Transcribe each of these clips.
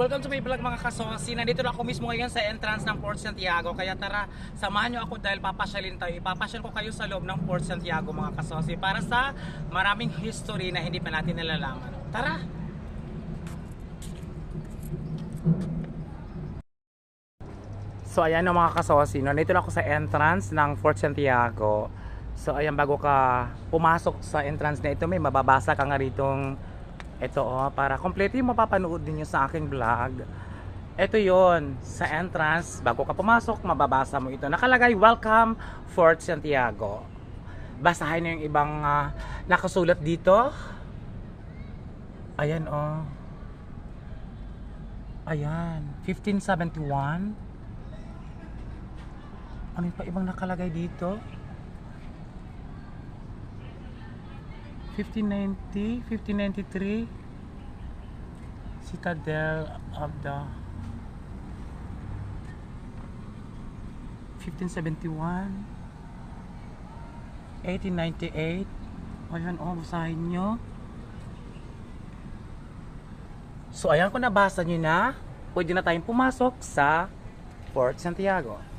Welcome to my vlog mga kasosi. Nandito na ako mismo ngayon sa entrance ng Port Santiago. Kaya tara, samahan nyo ako dahil papasyalin tayo. Ipapasyal ko kayo sa loob ng Port Santiago mga kasosi para sa maraming history na hindi pa natin nalalaman. Tara! So ayan no mga kasosi, no? nandito na ako sa entrance ng Fort Santiago. So ayan bago ka pumasok sa entrance na ito, may mababasa ka nga ritong ito oh, para kompleto yung mapapanood ninyo sa aking vlog. Ito yon sa entrance, bago ka pumasok, mababasa mo ito. Nakalagay, Welcome Fort Santiago. Basahin nyo yung ibang ah, nakasulat dito. Ayan oh. Ayan, 1571. Ano pa ibang nakalagay dito? 1590, 1593 Citadel of the 1571 1898 Ayan, oh, basahin nyo. So, ayan kung nabasa nyo na, pwede na tayong pumasok sa Fort Santiago.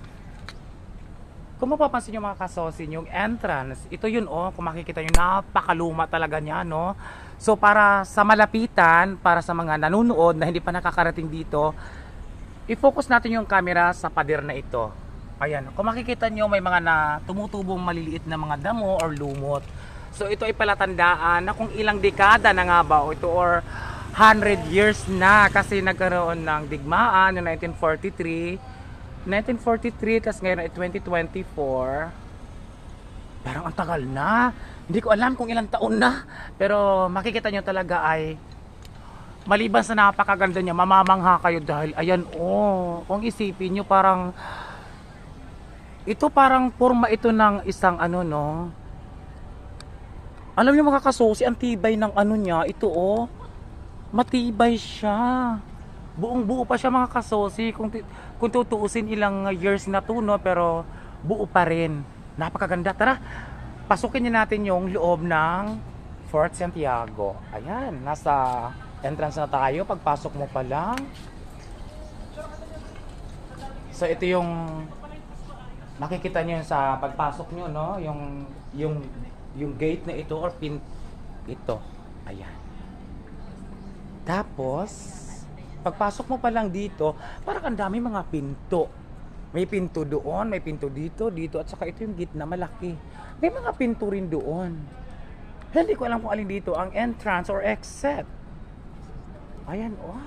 Kung mapapansin nyo mga kasosin, yung entrance, ito yun oh, kung makikita nyo, napakaluma talaga niya, no? So para sa malapitan, para sa mga nanonood na hindi pa nakakarating dito, i-focus natin yung camera sa pader na ito. Ayan, kung makikita nyo, may mga na tumutubong maliliit na mga damo or lumot. So ito ay palatandaan na kung ilang dekada na nga ba ito or 100 years na kasi nagkaroon ng digmaan noong 1943 1943, tapos ngayon ay 2024. Parang ang tagal na. Hindi ko alam kung ilang taon na. Pero makikita nyo talaga ay maliban sa napakaganda niya, mamamangha kayo dahil ayan oh, kung isipin nyo parang ito parang forma ito ng isang ano no. Alam niyo mga kasusi, ang tibay ng ano niya, ito oh. Matibay siya buong buo pa siya mga kasosi kung, kung tutuusin ilang years na to no pero buo pa rin. Napakaganda. Tara pasukin niyo natin yung loob ng Fort Santiago. Ayan nasa entrance na tayo. Pagpasok mo pa lang. So ito yung makikita niyo sa pagpasok niyo no? Yung yung yung gate na ito or pin ito. Ayan. Tapos pagpasok mo pa lang dito, parang ang dami mga pinto. May pinto doon, may pinto dito, dito, at saka ito yung gitna malaki. May mga pinto rin doon. Hindi ko alam kung alin dito ang entrance or exit. Ayan, oh.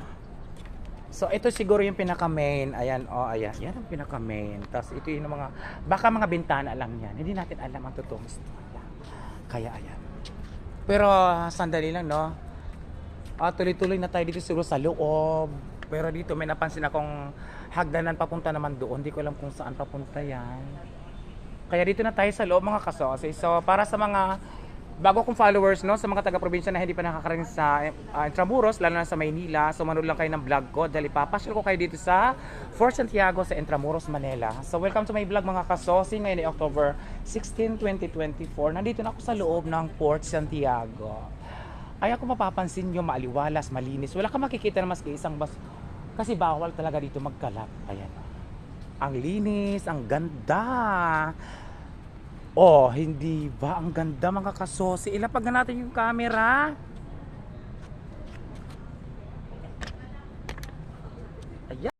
So, ito siguro yung pinaka-main. Ayan, oh, ayan. Yan ang pinaka-main. Tapos, ito yung mga, baka mga bintana lang yan. Hindi natin alam ang totoong istorya. Kaya, ayan. Pero, sandali lang, no? Ah, tuloy-tuloy na tayo dito siguro sa loob. Pero dito may napansin akong hagdanan papunta naman doon. Hindi ko alam kung saan papunta yan. Kaya dito na tayo sa loob mga kasosi. So para sa mga bago kong followers no sa mga taga-probinsya na hindi pa nakakarating sa uh, Intramuros lalo na sa Maynila so manood lang kayo ng vlog ko dahil ipapasyal ko kayo dito sa Fort Santiago sa Intramuros, Manila so welcome to my vlog mga kasosi ngayon ay October 16, 2024 nandito na ako sa loob ng Fort Santiago ay ako mapapansin nyo maaliwalas, malinis. Wala ka makikita na maski isang bas. Kasi bawal talaga dito magkalat. Ayan. Ang linis, ang ganda. Oh, hindi ba? Ang ganda mga kasosi. Ilapag na natin yung camera.